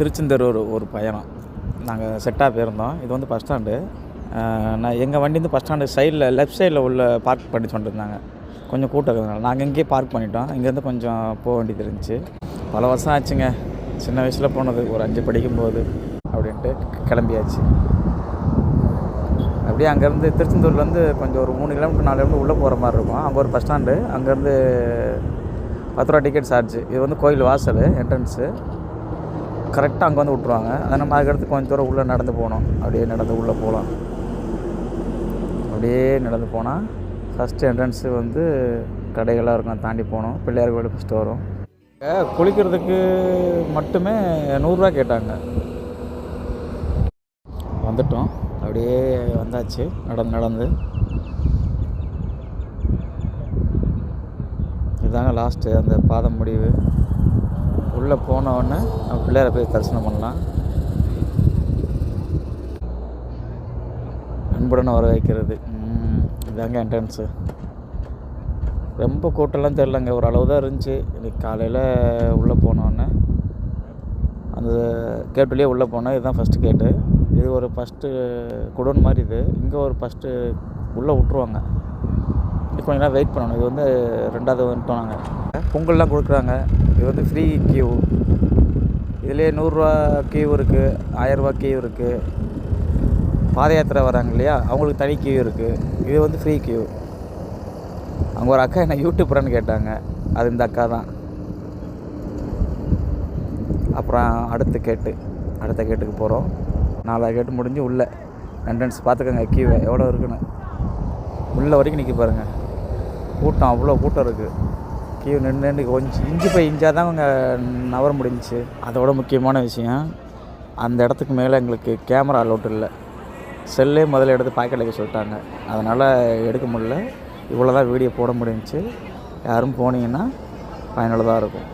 திருச்செந்தூர் ஒரு பயணம். நாங்கள் செட்டாக போயிருந்தோம். இது வந்து பஸ் ஸ்டாண்டு நான் எங்கள் வண்டி வந்து பஸ் ஸ்டாண்டு சைடில் லெஃப்ட் சைடில் உள்ள பார்க் பண்ணி சொல்லிருந்தாங்க கொஞ்சம் கூட்டம் இருக்கிறதுனால நாங்கள் இங்கேயே பார்க் பண்ணிட்டோம். இங்கேருந்து கொஞ்சம் போக வேண்டியது இருந்துச்சு. பல வருஷம் ஆச்சுங்க. சின்ன வயசில் போனது. ஒரு அஞ்சு படிக்கும்போது அப்படின்ட்டு கிளம்பியாச்சு. அப்படியே அங்கேருந்து திருச்செந்தூர்லேருந்து கொஞ்சம் ஒரு மூணு கிலோமீட்டர் நாலு கிலோமீட்டர் உள்ளே போகிற மாதிரி இருக்கும். அங்கே ஒரு பஸ் ஸ்டாண்டு அங்கேருந்து பத்து ரூபா டிக்கெட் சார்ஜ். இது வந்து கோயில் வாசல் என்ட்ரன்ஸு கரெக்டாக அங்கே வந்து விட்ருவாங்க அதை நம்ம அதுக்கடுத்து கொஞ்சம் தூரம் உள்ளே நடந்து போகணும். அப்படியே நடந்து உள்ளே போகலாம். அப்படியே நடந்து போனால் ஃபஸ்ட்டு என்ட்ரன்ஸு வந்து கடைகளாக இருக்கும். தாண்டி போகணும். பிள்ளையார் கோயில் ஃபஸ்ட்டு வரும். குளிக்கிறதுக்கு மட்டுமே நூறுரூவா கேட்டாங்க. வந்துட்டோம். அப்படியே வந்தாச்சு. நடந்து நடந்து. இதுதாங்க லாஸ்ட்டு அந்த பாதம் முடிவு. உள்ளே போன உடனே நம்ம பிள்ளையாரை போய் தரிசனம் பண்ணலாம் அன்புடன் வர வைக்கிறது இதாங்க என்ட்ரன்ஸு ரொம்ப கூட்டம்லாம் தெரிலங்க ஒரு அளவு தான் இருந்துச்சு. இன்னைக்கு காலையில் உள்ளே போனோடனே அந்த கேட்டுலேயே உள்ளே போனேன். இதுதான் ஃபஸ்ட்டு கேட்டு இது ஒரு ஃபஸ்ட்டு குடோன் மாதிரி இது. இங்கே ஒரு ஃபஸ்ட்டு உள்ளே விட்ருவாங்க கொஞ்ச நேரம் வெயிட் பண்ணணும். இது வந்து ரெண்டாவது வந்துட்டோம் நாங்கள் பொங்கல்லாம் கொடுக்குறாங்க. இது வந்து ஃப்ரீ கியூ இதுலேயே நூறுரூவா கியூ இருக்குது ஆயரூவா கியூ இருக்குது பாத யாத்திரை வராங்க இல்லையா? அவங்களுக்கு தனி கியூ இருக்குது இது வந்து ஃப்ரீ கியூ அங்கே ஒரு அக்கா என்ன யூடியூப்பரான்னு கேட்டாங்க. அது இந்த அக்கா தான். அப்புறம் அடுத்த கேட்டு அடுத்த கேட்டுக்கு போகிறோம் நாலாவது கேட்டு முடிஞ்சு உள்ளே. என்ட்ரன்ஸ் பார்த்துக்கோங்க கியூவை எவ்வளோ இருக்குன்னு. உள்ளே வரைக்கும் நிற்க பாருங்கள் கூட்டம் அவ்வளோ கூட்டம் இருக்குது கியூ நின்று நின்று கொஞ்சம் இஞ்சி போய் இஞ்சாக தான் அவங்க நவர முடிஞ்சிச்சு. அதோட முக்கியமான விஷயம் அந்த இடத்துக்கு மேலே எங்களுக்கு கேமரா அலோட் இல்லை. செல்லே முதல்ல எடுத்து பாக்கெட் வைக்க சொல்லிட்டாங்க. அதனால் எடுக்க முடியல. இவ்வளோ தான் வீடியோ போட முடிஞ்சிச்சு. யாரும் போனீங்கன்னா பயனுள்ளதாக இருக்கும்.